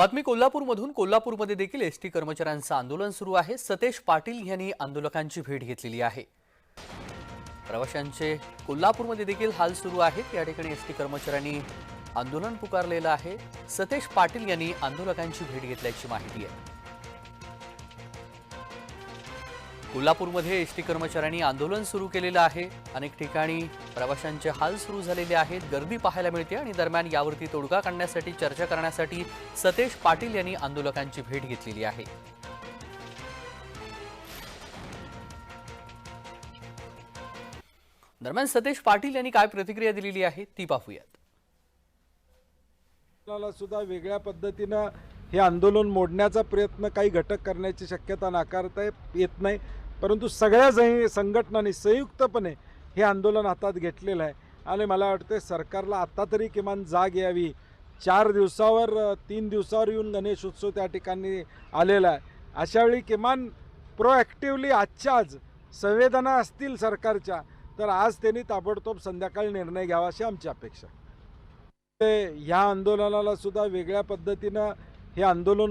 बातमी कोल्हापूरमधून. कोल्हापूरमध्ये देखील एसटी कर्मचाऱ्यांचं आंदोलन सुरू आहे. सतेश पाटील यांनी आंदोलकांची भेट घेतलेली आहे. प्रवाशांचे कोल्हापूरमध्ये देखील हाल सुरू आहेत. या ठिकाणी एसटी कर्मचाऱ्यांनी आंदोलन पुकारलेलं आहे. सतेश पाटील यांनी आंदोलकांची भेट घेतल्याची माहिती आहे. कोल्हापूरमध्ये एस टी कर्मचाऱ्यांनी आंदोलन सुरू केलेलं आहे. अनेक ठिकाणी प्रवाशांचे हाल सुरू झालेले आहेत. गर्दी पाहायला मिळते आणि दरम्यान यावरती तोडगा काढण्यासाठी चर्चा करण्यासाठी सतेश पाटील यांनी आंदोलकांची भेट घेतलेली आहे. दरम्यान सतेश पाटील यांनी काय प्रतिक्रिया दिलेली आहे ती पाहूयात. सुद्धा वेगळ्या पद्धतीनं हे आंदोलन मोडण्याचा प्रयत्न काही घटक करण्याची शक्यता नाकारता येत नाही परंतु सगळ्या जही संघटनांनी संयुक्तपणे हे आंदोलन हातात घेतलेलं आहे. आणि मला वाटतं सरकारला आत्ता तरी किमान जाग यावी. चार दिवसावर तीन दिवसावर येऊन गणेश उत्सव त्या ठिकाणी आलेला आहे. अशावेळी किमान प्रोॲक्टिवली आजच्या आज संवेदना असतील सरकारच्या तर आज त्यांनी ताबडतोब संध्याकाळी निर्णय घ्यावा अशी आमची अपेक्षा ते ह्या आंदोलनाला सुद्धा वेगळ्या पद्धतीनं हे आंदोलन